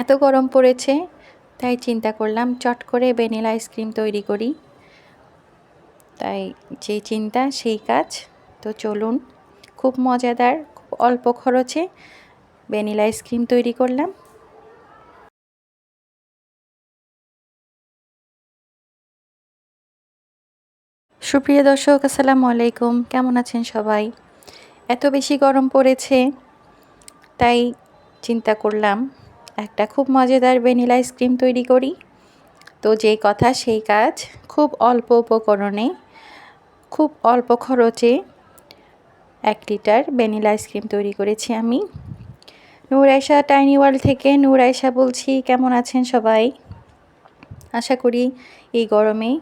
এত গরম পড়েছে, তাই চিন্তা করলাম চট করে ভ্যানিলা আইসক্রিম তৈরি করি। তাই যে চিন্তা, সেই কাজ। তো চলুন, খুব মজাদার, খুব অল্প খরচে ভ্যানিলা আইসক্রিম তৈরি করলাম। সুপ্রিয় দর্শক, আসসালামু আলাইকুম। কেমন আছেন সবাই? এত বেশি গরম পড়েছে, তাই চিন্তা করলাম একটা খুব মজাদার ভ্যানিলা আইসক্রিম তৈরি করি। তো যে কথা, সেই কাজ খুব অল্প উপকরণে, খুব অল্প খরচে এক লিটার ভ্যানিলা আইসক্রিম তৈরি করেছি আমি। নূর আয়সা টাইনি ওয়ার্ল্ড থেকে। নূর আয়সা বলছি, কেমন আছেন সবাই? আশা করি এই গরমে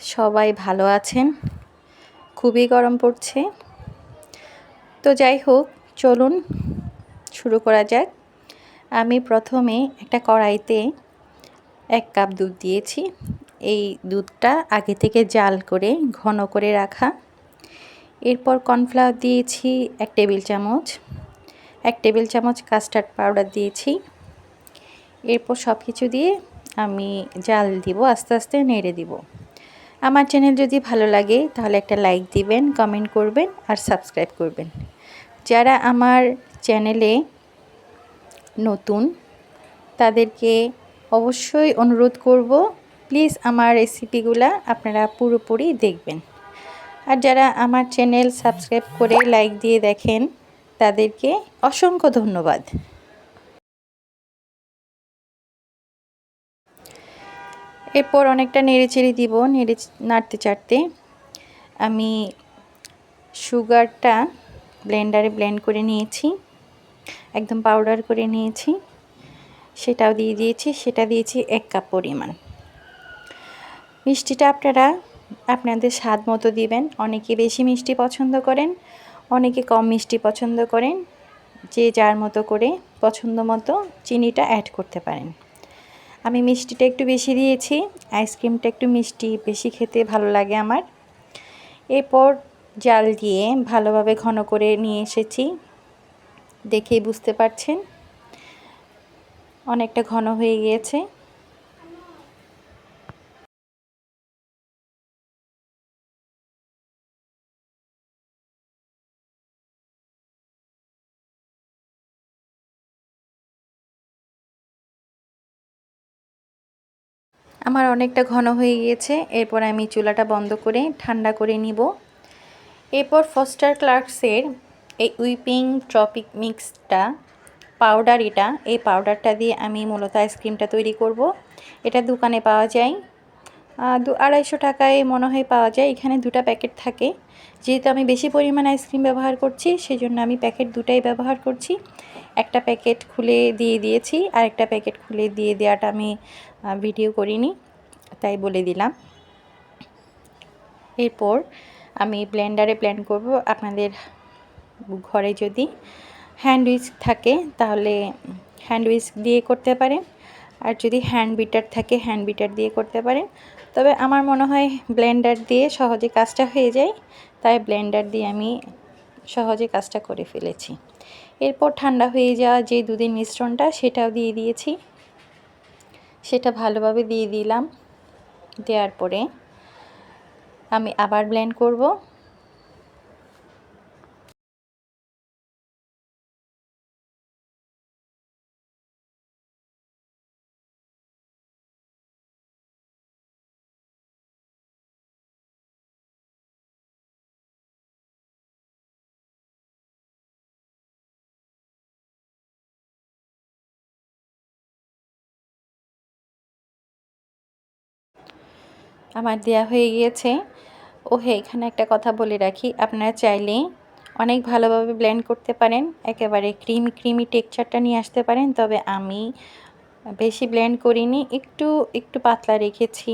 সবাই ভালো আছেন। খুবই গরম পড়ছে। তো যাই হোক, চলুন, শুরু করা যাক। আমি প্রথমে একটা কড়াইতে এক কাপ দুধ দিয়েছি। এই দুধটা আগে থেকে জাল করে, ঘন করে রাখা। এরপর কর্নফ্লাওয়ার দিয়েছি এক টেবিল চামচ। এক টেবিল চামচ কাস্টার্ড পাউডার দিয়েছি। এরপর সব কিছু দিয়ে আমি জাল দিব, আস্তে আস্তে নেড়ে দিব। আমার চ্যানেল যদি ভালো লাগে, তাহলে একটা লাইক দিবেন, কমেন্ট করবেন আর সাবস্ক্রাইব করবেন। যারা আমার চ্যানেলে নতুন, তাদেরকে অবশ্যই অনুরোধ করব প্লিজ আমার রেসিপিগুলা আপনারা পুরোপুরি দেখবেন। আর যারা আমার চ্যানেল সাবস্ক্রাইব করে লাইক দিয়ে দেখেন, তাদেরকে অসংখ্য ধন্যবাদ। এরপর অনেকটা নেড়েচেড়ে দিব, নেড়ে নাড়তে চাড়তে। আমি সুগারটা ব্লেন্ডারে ব্লেন্ড করে নিয়েছি। একদম পাউডার করে নিয়েছি। সেটাও দিয়ে দিয়েছি, সেটা দিয়েছি এক কাপ পরিমাণ। মিষ্টিটা আপনারা, আপনাদের স্বাদ মতো দিবেন। অনেকে বেশি মিষ্টি পছন্দ করেন, অনেকে কম মিষ্টি পছন্দ করেন। যে যার মতো করে পছন্দ মতো চিনিটা অ্যাড করতে পারেন। আমি মিষ্টিটা একটু বেশি দিয়েছি আইসক্রিমটা একটু মিষ্টি, বেশি খেতে ভালো লাগে আমার। এরপর জাল দিয়ে ভালোভাবে ঘন করে নিয়ে এসেছি। দেখেই বুঝতে পারছেন। অনেকটা ঘন হয়ে গিয়েছে। আমার অনেকটা ঘন হয়ে গিয়েছে। এরপর আমি চুলাটা বন্ধ করে ঠান্ডা করে নিব। এরপর ফস্টার ক্লার্কসের এই উইপিং ট্রপিক মিক্সটা পাউডার এটা এই পাউডারটা দিয়ে আমি মূলত আইসক্রিমটা তৈরি করব। এটা দোকানে পাওয়া যায়। দু আড়াইশো টাকায় মনে হয় পাওয়া যায়। এখানে দুটা প্যাকেট থাকে। যেহেতু আমি বেশি পরিমাণ আইসক্রিম ব্যবহার করছি সেই জন্য আমি প্যাকেট দুটাই ব্যবহার করছি। একটা প্যাকেট খুলে দিয়ে দিয়েছি, আর একটা প্যাকেট খুলে দিয়ে দেওয়াটা আমি ভিডিও করিনি, তাই বলে দিলাম। এরপর আমি ব্লেন্ডারে ব্লেন্ড করব। আপনাদের ঘরে যদি হ্যান্ড উইস্ক থাকে, তাহলে হ্যান্ড উইস্ক দিয়ে করতে পারেন আর যদি হ্যান্ড বিটার থাকে হ্যান্ড বিটার দিয়ে করতে পারেন তবে আমার মনে হয় ব্লেন্ডার দিয়ে সহজে কাজটা হয়ে যায়। তাই ব্লেন্ডার দিয়ে আমি সহজে কাজটা করে ফেলেছি। এরপর ঠান্ডা হয়ে যাওয়া যে দুধের মিশ্রণটা, সেটাও দিয়ে দিয়েছি। সেটা ভালোভাবে দিয়ে দিলাম। দেওয়ার পরে আমি আবার ব্লেন্ড করব। আমার দেয়া হয়ে গিয়েছে। ও হে এখানে একটা কথা বলে রাখি। আপনারা চাইলে অনেক ভালোভাবে ব্লেন্ড করতে পারেন। একেবারে ক্রিম ক্রিমি টেক্সচারটা নিয়ে আসতে পারেন। তবে আমি বেশি ব্লেন্ড করিনি। একটু একটু পাতলা রেখেছি।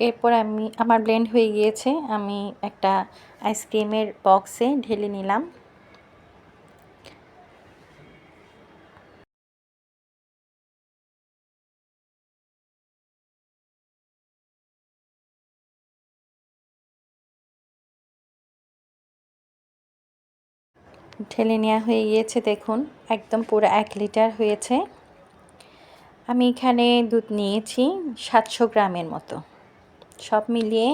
এরপর আমি, আমার ব্লেন্ড হয়ে গিয়েছে। আমি একটা আইসক্রিমের বক্সে ঢেলে নিলাম। ঢেলে নেওয়া হয়ে গিয়েছে, দেখুন, একদম পুরো এক লিটার হয়েছে। আমি এখানে দুধ নিয়েছি সাতশো গ্রামের মতো। সব মিলিয়ে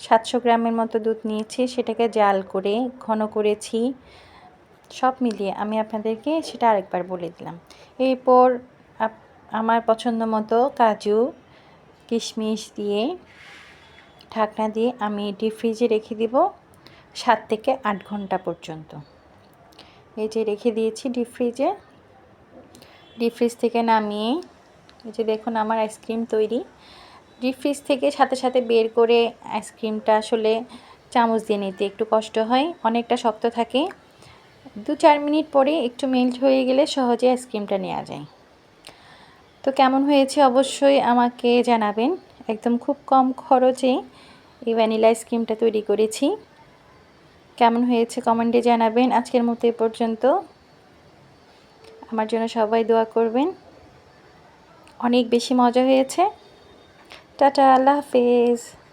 সাতশো গ্রামের মতো দুধ নিয়েছি, সেটাকে জাল করে, ঘন করেছি। সব মিলিয়ে আমি আপনাদেরকে সেটা আরেকবার বলে দিলাম। এরপর আমার পছন্দ মতো কাজু, কিশমিশ দিয়ে ঢাকনা দিয়ে আমি ডিপ ফ্রিজে রেখে দিব সাত থেকে আট ঘণ্টা পর্যন্ত। এই যে রেখে দিয়েছি ডিপ ফ্রিজে ডিপ ফ্রিজ থেকে নামিয়ে, এই যে দেখুন আমার আইসক্রিম তৈরি। ডিপ ফ্রিজ থেকে সাথে সাথে বের করে আইসক্রিমটা আসলে চামচ দিয়ে নিতে একটু কষ্ট হয়, অনেকটা শক্ত থাকে। দু চার মিনিট পরে একটু মেল্ট হয়ে গেলে সহজে আইসক্রিমটা নেওয়া যায়। তো কেমন হয়েছে অবশ্যই আমাকে জানাবেন। একদম খুব কম খরচে এই ভ্যানিলা আইসক্রিমটা তৈরি করেছি। কেমন হয়েছে কমেন্টে জানাবেন। আজকের মতো এ পর্যন্ত। আমার জন্য সবাই দোয়া করবেন। অনেক বেশি মজা হয়েছে। টাটা, আল্লাহ হাফেজ।